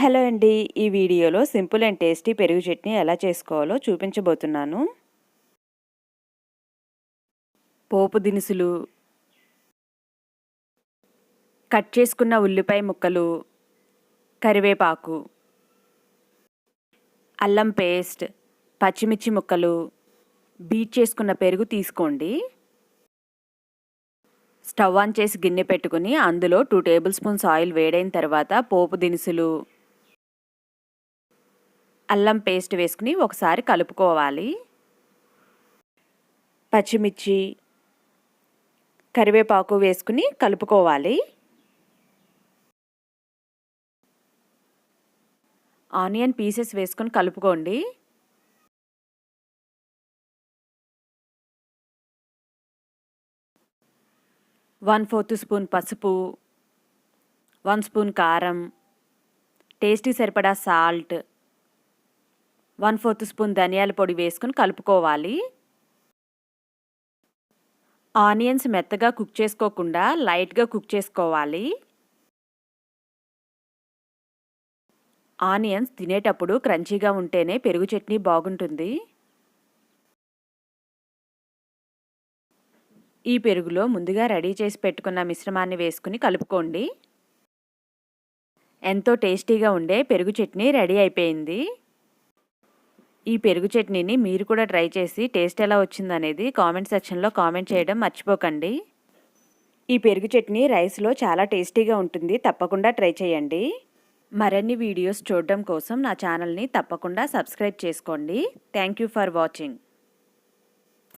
Hello అండి. ఈ వీడియోలో సింపుల్ అండ్ టేస్టీ పెరుగు చట్నీ ఎలా చేసుకోవాలో చూపించబోతున్నాను. పోపు దినుసులు కట్ చేసుకున్న ఉల్లిపాయ ముక్కలు కరివేపాకు అల్లం పేస్ట్ పచ్చిమిర్చి ముక్కలు బీట్ చేసుకున్న పెరుగు తీసుకోండి. స్టవ్ ఆన్ చేసి గిన్నె పెట్టుకుని అందులో టూ టేబుల్ స్పూన్స్ ఆయిల్ వేడైన తర్వాత పోపు దినుసులు అల్లం పేస్ట్ వేసుకుని ఒకసారి కలుపుకోవాలి. పచ్చిమిర్చి కరివేపాకు వేసుకుని కలుపుకోవాలి. ఆనియన్ పీసెస్ వేసుకొని కలుపుకోండి. వన్ ఫోర్త్ స్పూన్ పసుపు వన్ స్పూన్ కారం టేస్టీ సరిపడా సాల్ట్ వన్ ఫోర్త్ స్పూన్ ధనియాల పొడి వేసుకుని కలుపుకోవాలి. ఆనియన్స్ మెత్తగా కుక్ చేసుకోకుండా లైట్గా కుక్ చేసుకోవాలి. ఆనియన్స్ తినేటప్పుడు క్రంచీగా ఉంటేనే పెరుగు చట్నీ బాగుంటుంది. ఈ పెరుగులో ముందుగా రెడీ చేసి పెట్టుకున్న మిశ్రమాన్ని వేసుకుని కలుపుకోండి. ఎంతో టేస్టీగా ఉండే పెరుగు చట్నీ రెడీ అయిపోయింది. ఈ పెరుగు చట్నీని మీరు కూడా ట్రై చేసి టేస్ట్ ఎలా వచ్చిందనేది కామెంట్ సెక్షన్లో కామెంట్ చేయడం మర్చిపోకండి. ఈ పెరుగు చట్నీ రైస్లో చాలా టేస్టీగా ఉంటుంది. తప్పకుండా ట్రై చేయండి. మరిన్ని వీడియోస్ చూడడం కోసం నా ఛానల్ని తప్పకుండా సబ్స్క్రైబ్ చేసుకోండి. Thank you for watching.